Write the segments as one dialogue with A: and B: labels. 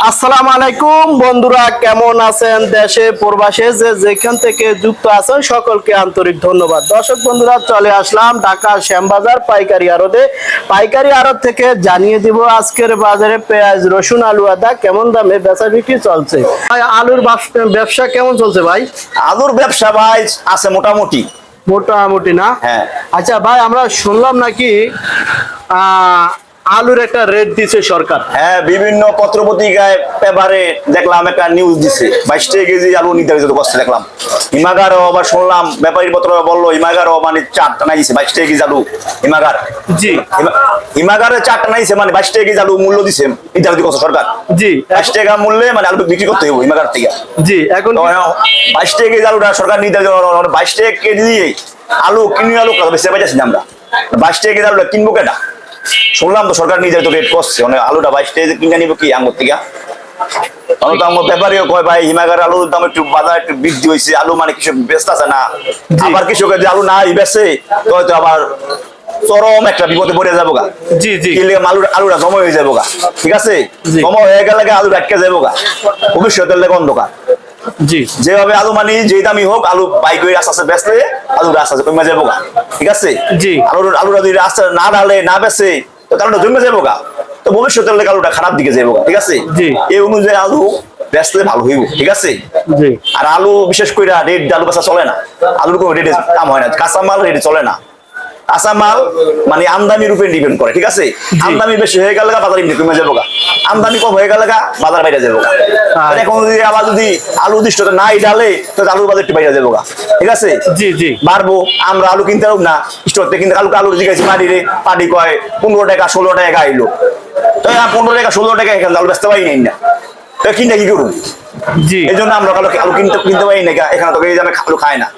A: আসসালামু আলাইকুম বন্ধুরা কেমন আছেন দেশে প্রবাসে যে যেখান থেকে যুক্ত আছেন সকলকে আন্তরিক ধন্যবাদ। দর্শক বন্ধুরা চলে আসলাম ঢাকা শ্যামবাজার পাইকারি আড়তে। পাইকারি আড়ত থেকে জানিয়ে দিব আজকের বাজারে পেঁয়াজ রসুন আলু আদা কেমন দামে বেচা বিক্রি চলছে? ভাই আলুর ব্যবসা কেমন চলছে ভাই?
B: আলুর ব্যবসা ভাই আছে মোটামুটি।
A: মোটামুটি না?
B: হ্যাঁ।
A: আচ্ছা ভাই আমরা শুনলাম নাকি আহ, আলুর একটা রেট দিছে সরকার।
B: হ্যাঁ বিভিন্ন পত্র পত্রিকায় পেপারে দেখলাম একটা নিউজ দিছে। বাইশ টাকা কেজি আলু নির্ধারিত করছে দেখলাম। হিমাগারও আবার শুনলাম ব্যাপারী পত্র বলল হিমাগারও মানে চার টানা দিছে বাইশ টাকা কেজি আলু। হিমাগার
A: জি।
B: হিমা- হিমাগারে চার টানা দিছে মানে বাইশ টাকা কেজি আলু মূল্য দিছে নির্ধারিত করছে সরকার।
A: জি।
B: বাইশ টাকা মূল্যে মানে আলু বিক্রি করতে হবে হিমাগার থেকে।
A: জি এখন
B: তো বাইশ টাকা কেজি আলুটা সরকার নির্ধারিত বাইশ টাকা কেজি দিয়ে আলু কিনে আলু বেশি পাইতেছি আমরা? বাইশ টাকা কেজি আলুটা কিনবো কেটা শুনলাম তো সরকার নির্ধারিত রেট করছে মানে আলুটা বাইশ টাকা কিনে নিবো কি আঙ্গুর থেকে? আমার ব্যাপারীও কয় ভাই হিমাগার আলুর দাম একটু বাজার একটু বৃদ্ধি হয়েছে আলু মানে কৃষক ব্যস্ত আছে না। আবার কৃষকের যে আলু নাই বেছে হয়তো আবার চরম একটা বিপদে পড়ে যাব গা।
A: জি জি।
B: জমা হয়ে যাব গা। ঠিক আছে। জমা হয়ে গেলে আলু আটকে যাব গা। ভবিষ্যতের লেগে অন্ধকার।
A: জি।
B: যেভাবে আলু মানি যে দামি হোক আলু বাইক হয়ে আস্তে আস্তে বেচলে আলু আস্তে আস্তে কমে যাব ঠিক আছে?
A: জি।
B: যদি আস্তে না ডালে না বেচে তো আলুটা জমে যাব গা। তো ভবিষ্যতের লেগে আলুটা খারাপ দিকে যাব ঠিক আছে? এই অনুযায়ী আলু বেচলে ভালো হইব ঠিক আছে? আর আলু বিশেষ করে রেট আলু বেচা চলে না। আলুর কোনো রেটে দাম হয় না। কাঁচা মাল রেটে চলে না। কাঁচা মাল মানে আমদানির উপরে ডিপেন্ড করে ঠিক আছে? আমদানি বেশি হয়ে গেলে বাজার এমনি কমে যাব আমদানি কম হয়ে গেলে বাজার বাইরে যাব এখন যদি আবার যদি আলু উদ্দিষ্ট নাই ডালে তো আলুর বাজার একটু বাইরে যাব ঠিক আছে?
A: জি জি।
B: বাড়বো আমরা আলু কিনতে পারব না স্টোর থেকে কিন্তু আলু আলু জিজ্ঞাসা পাড়ি রে পাড়ি কয়? পনেরো টাকা ষোলো টাকা আইলো। তো পনেরো টাকা ষোলো টাকা এখানে আলু পারি নাই না। তো কিনতে কি করুন
A: জি।
B: এই জন্য আমরা আলু আলু কিনতে কিনতে পারি না এখানে তো এই দামে আলু খায় না।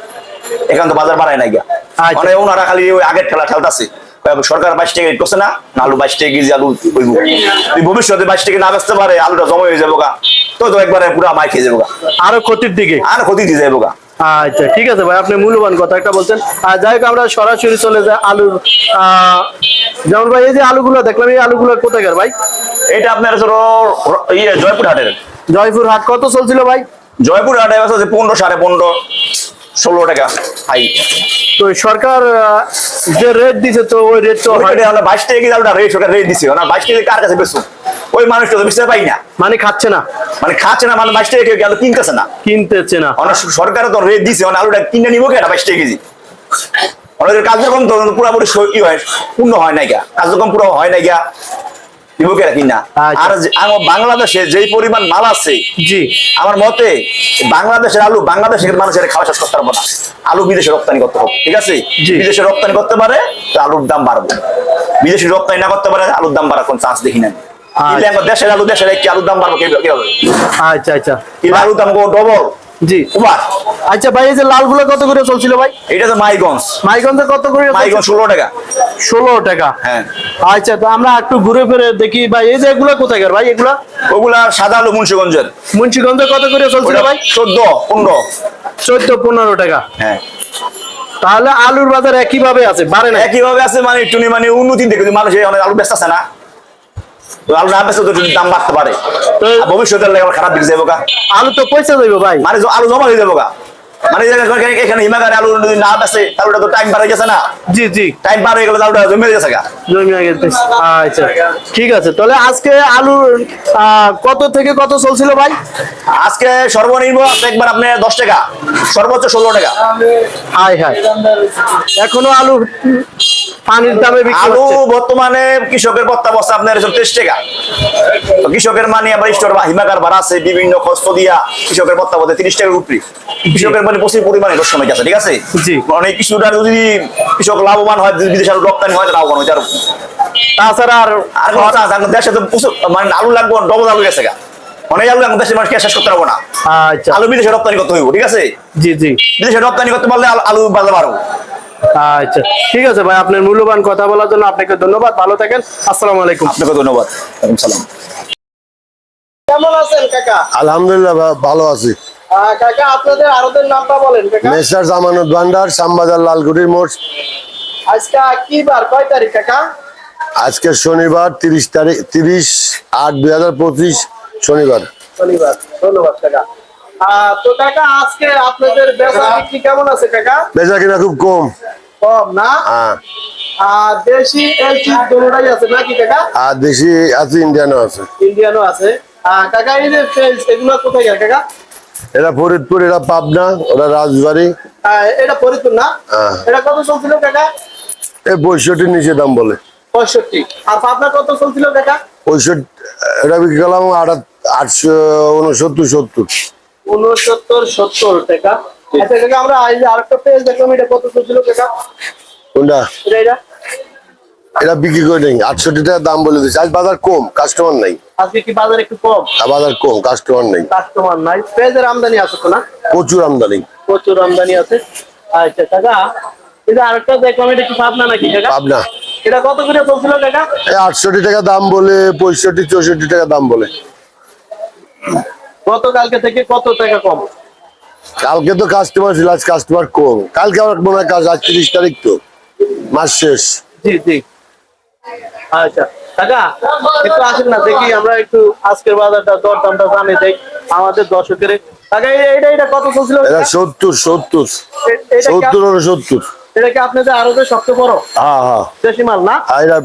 B: এখানে তো বাজার বাড়ায় না গা
A: আচ্ছা।
B: মানে ওনারা খালি ওই আগের খেলা খেলতেছে সরকার বাইশ টাকা করছে না? আলু বাইশ টাকা কেজি আলু হইব। যদি ভবিষ্যতে বাইশ টাকা না বেচতে পারে আলুটা জমা হয়ে যাব গা তো তো একবারে পুরো মাই খেয়ে যাব গা
A: আরও ক্ষতির দিকে?
B: আর ক্ষতি দিয়ে যাব গা
A: আচ্ছা ঠিক আছে ভাই আপনি মূল্যবান কথা একটা বলছেন। আর যাই হোক আমরা সরাসরি চলে যাই আলুর আহ, যেমন ভাই এই যে আলুগুলো দেখলাম এই আলুগুলো কোথাকার ভাই?
B: এটা আপনার ধরো ইয়ে জয়পুর হাটের
A: জয়পুর হাট কত চলছিল ভাই?
B: জয়পুর হাটে আছে পনেরো সাড়ে পনেরো। ষোলো টাকা হাই।
A: তো সরকার যে রেট দিছে তো ওই রেট তো না।
B: বাইশ টাকা আলুটা রেট সরকার রেট দিছে। না বাইশ টাকা কার কাছে বেশি ওই মানুষটা তো বুঝতে পাই না।
A: মানে খাচ্ছে না।
B: মানে খাচ্ছে না মানে বাইশ টাকা আলু কিনতেছে না।
A: কিনতেছে না।
B: অনেক সরকার তো রেট দিছে মানে আলুটা কিনে নিবো কেটা বাইশ টাকা কেজি? অনেকের কার্যক্রম তো পুরোপুরি ই হয় পূর্ণ হয় নাই গা। কার্যক্রম পুরো হয় নাই গা। কেটা কিনা
A: আচ্ছা।
B: আর আমার বাংলাদেশে যেই পরিমাণ মাল আছে
A: জি।
B: আমার মতে বাংলাদেশের আলু বাংলাদেশের মানুষের খাওয়া শেষ করতে পারব না। আলু বিদেশে রপ্তানি করতে হবে ঠিক আছে। বিদেশে রপ্তানি করতে পারে তো আলুর দাম বাড়বে। বিদেশে রপ্তানি না করতে পারে আলুর দাম বাড়ার কোন চান্স দেখি না কিন্তু দেশের আলু দেশের কি আলুর দাম বাড়বে কি হবে
A: আচ্ছা। আচ্ছা
B: আলুর দাম ডবল
A: জি।
B: উবার
A: আচ্ছা ভাই এই যে লালগুলো কত করে চলছিল ভাই?
B: এটা তো মাইগঞ্জ।
A: মাইগঞ্জে কত করে
B: মাইগঞ্জ ষোলো টাকা।
A: ষোলো টাকা।
B: হ্যাঁ।
A: আচ্ছা তো আমরা একটু ঘুরে ফিরে দেখি ভাই এই যে এগুলো কোথাকার ভাই এগুলা?
B: ওগুলা সাদা আলু মুন্সিগঞ্জের।
A: মুন্সিগঞ্জে কত করে চলছিল ভাই?
B: চোদ্দ পনেরো।
A: চোদ্দ পনেরো টাকা।
B: হ্যাঁ।
A: তাহলে আলুর বাজার একই ভাবে আছে বাড়ে না
B: একইভাবে আছে মানে একটু মানে উন্নতি দেখে মানুষ আলু ব্যস্ত আছে না আলু না বেচে তো দাম বাড়তে পারে। ভবিষ্যতের লেগে খারাপ দিকে যাব
A: আলু তো পয়সা যাইব ভাই।
B: মানে আলু জমা হয়ে যাব গা মানে এখানে- এখানে হিমাগারে আলু যদি না বেচে আলুটা তো টাইম পার হয়ে গেছে না?
A: জি জি।
B: টাইম পার হয়ে গেলে তো জমে গেছে গা।
A: জমি আচ্ছা ঠিক আছে। তাহলে আজকে আলু কত থেকে কত চলছিল ভাই?
B: আজকে সর্বনিম্ন একবার আপনি দশ টাকা সর্বোচ্চ ষোলো টাকা।
A: হাই হাই এখনও আলু পানির দামে
B: আলু বর্তমানে কৃষকের বত্তা বস্তা আপনার তেইশ টাকা। কৃষকের মানে আবার স্টোর বা হিমাগার ভাড়া আছে বিভিন্ন খরচ দিয়া কৃষকের বত্তা বলতে তিরিশ টাকার উপরে। কৃষকের মানে প্রচুর পরিমাণে রস সময় আছে ঠিক আছে? অনেক কিছুটা যদি কৃষক লাভবান হয় যদি বিদেশে রপ্তানি হয় লাভবান হয় আরও
A: তাছাড়া আর
B: দেশে তো প্রচুর মানে আলু লাগবে ডবল আলু গেছে গা। অনেক আলু এখন দেশের মানুষকে শেষ করতে পারব না।
A: আচ্ছা।
B: আলু বিদেশে রপ্তানি করতে হইব ঠিক আছে?
A: জি জি।
B: বিদেশে রপ্তানি করতে পারলে আলু- বাজার বাড়বো।
A: আচ্ছা। ঠিক আছে ভাই আপনার মূল্যবান কথা বলার জন্য আপনাকে ধন্যবাদ ভালো থাকেন আসসালামু আলাইকুম।
B: আপনাকে ধন্যবাদ সালাম।
A: কেমন আছেন কাকা?
C: আলহামদুলিল্লাহ ভালো আছি।
A: কাকা আপনাদের আরদের নামটা বলেন কাকা।
C: মেসার জামানত ভান্ডার শ্যামবাজার লালগুড়ির মোড়।
A: আজকে কি বার কয় তারিখ কাকা?
C: আজকে শনিবার তিরিশ তারিখ তিরিশ আট দুই হাজার পঁচিশ শনিবার।
A: শনিবার। ধন্যবাদ কাকা। তো কাকা আজকে আপনাদের বেচা বিক্রি কেমন আছে কাকা?
C: বেচা কিনা খুব কম।
A: কম না?
C: হ্যাঁ।
A: আর দেশি এলচি দুটোটাই আছে নাকি কাকা?
C: আর দেশি আছে ইন্ডিয়ানও আছে।
A: ইন্ডিয়ানও আছে। কাকা এই যে ফ্রেঞ্চ এগুলো কোথায় কাকা?
C: এটা ফরিদপুর এটা পাবনা ওটা রাজবাড়ি।
A: এটা ফরিদপুর না?
C: হ্যাঁ।
A: এটা কত চলছিল কাকা?
C: এই পঁয়ষট্টির নিচে দাম বলে।
A: পঁয়ষট্টি। আর পাবনা কত চলছিল কাকা?
C: পঁয়ষট্টি এটা বিক্রি করলাম আট আটশো উনসত্তর সত্তর।
A: উনসত্তর সত্তর টাকা। আচ্ছা কাকা আমরা আরেকটা পেজ দেখলাম এটা কত চলছিল কাকা?
C: কোনটা?
A: এটা? এটা
C: বিক্রি করে নেই। আটষট্টি টাকা দাম বলে দিচ্ছে আজ বাজার কম কাস্টমার নাই।
A: আজকে কি বাজার একটু কম?
C: বাজার কম কাস্টমার নেই।
A: কাস্টমার নাই। পেঁয়াজের আমদানি আছে তো না?
C: প্রচুর আমদানি।
A: প্রচুর আমদানি আছে। আচ্ছা কাকা এই আরেকটা দেখলাম এটা কি পাবনা নাকি কাকা?
C: পাবনা।
A: এটা কত করে চলছিল কাকা?
C: এই আটষট্টি টাকা দাম বলে পঁয়ষট্টি চৌষট্টি টাকা দাম বলে।
A: গতকালকে থেকে কত টাকা কম?
C: কালকে তো কাস্টমার ছিল আজ কাস্টমার কম। কালকে আমার মনে হয় কাজ আজ তিরিশ তারিখ তো মাস শেষ।
A: জি জি। আচ্ছা কাকা একটু আসেন না দেখি আমরা একটু আজকের বাজারটা দর জানি দেখ আমাদের দর্শকের। কাকা এটা এটা কত চলছিল
C: এটা সত্তর সত্তর। সত্তর সত্তর।
A: এটা কি আপনাদের আরও সবচেয়ে বড়?
C: হ্যাঁ হ্যাঁ।
A: দেশি মাল না?
C: এটা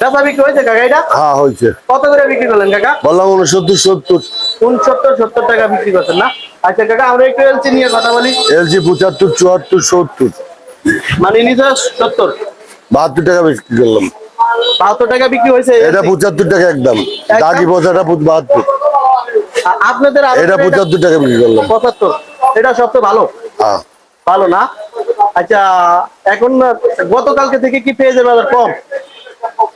A: বেচা বিক্রি হয়েছে কাকা এটা
C: হ্যাঁ হয়েছে।
A: কত করে বিক্রি করলেন কাকা?
C: বললাম উনসত্তর সত্তর।
A: উনসত্তর সত্তর টাকা বিক্রি করছেন না? আচ্ছা কাকা আমরা একটু নিয়ে কথা বলি।
C: এলজি পঁচাত্তর চুয়াত্তর সত্তর।
A: মানে নিজে সত্তর।
C: বাহাত্তর টাকা বিক্রি করলাম।
A: বাহাত্তর টাকা বিক্রি হয়েছে।
C: এটা পঁচাত্তর টাকা একদম। দাগি পচাটা বাহাত্তর।
A: আ- আপনাদের
C: এটা পঁচাত্তর টাকা বিক্রি করলাম।
A: পঁচাত্তর। এটা সবচেয়ে ভালো?
C: হ্যাঁ।
A: ভালো না? আচ্ছা এখন গতকালকে থেকে কি পেঁয়াজের বাজার কম?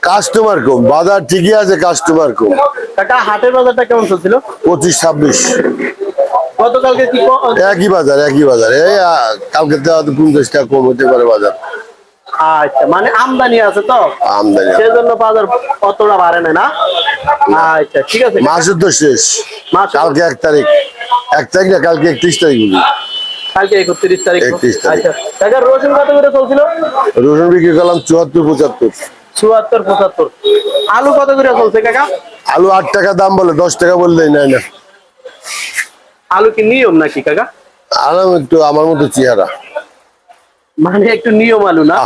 C: কাস্টমার কম। বাজার ঠিকই আছে কাস্টমার কম।
A: কাকা হাটের বাজারটা কেমন চলছিল?
C: পঁচিশ ছাব্বিশ।
A: গতকালকে কি
C: একই বাজার একই বাজার। এই কালকে পঞ্চাশ টাকা কম হতে পারে বাজার।
A: আচ্ছা মানে আমদানি আছে তো?
C: আমদানি
A: সেজন্য বাজার অতটা বাড়ে না না? আচ্ছা ঠিক আছে।
C: মাসের তো শেষ।
A: মাস
C: কালকে এক তারিখ। এক তারিখ না কালকে একত্রিশ তারিখ বুঝি।
A: কালকে একত্রিশ তারিখ। আচ্ছা রসুন কত করে চলছিল?
C: রসুন বিক্রি করলাম চুয়াত্তর পঁচাত্তর।
A: চুয়াত্তর পঁচাত্তর। আলু কত করে চলছে কাকা?
C: আলু আট টাকা দাম বলে দশ টাকা বললেই নাই না।
A: আলু কি নিয়ম নাকি কাকা?
C: আরাম একটু আমার মতো চেহারা।
A: মানে একটু নিয়ম আলু না।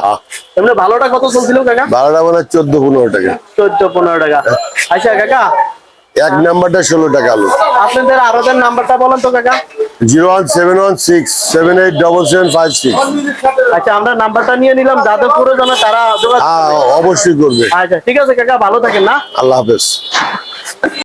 A: এমনি ভালোটা কত চলছিল কাকা?
C: বারোটা মানে চোদ্দ পনেরো টাকা।
A: চোদ্দ পনেরো টাকা। আচ্ছা কাকা।
C: এক নাম্বারটা ষোলো টাকা আলু।
A: আপনাদের আরোদের নাম্বারটা বলেন তো কাকা।
C: Zero one seven one six seven eight double seven five six.
A: আচ্ছা আমরা নাম্বারটা নিয়ে নিলাম। যাদের প্রয়োজন তারা
C: অবশ্যই করবে।
A: আচ্ছা ঠিক আছে কাকা। ভালো থাকেন না?
C: আল্লাহ হাফেজ।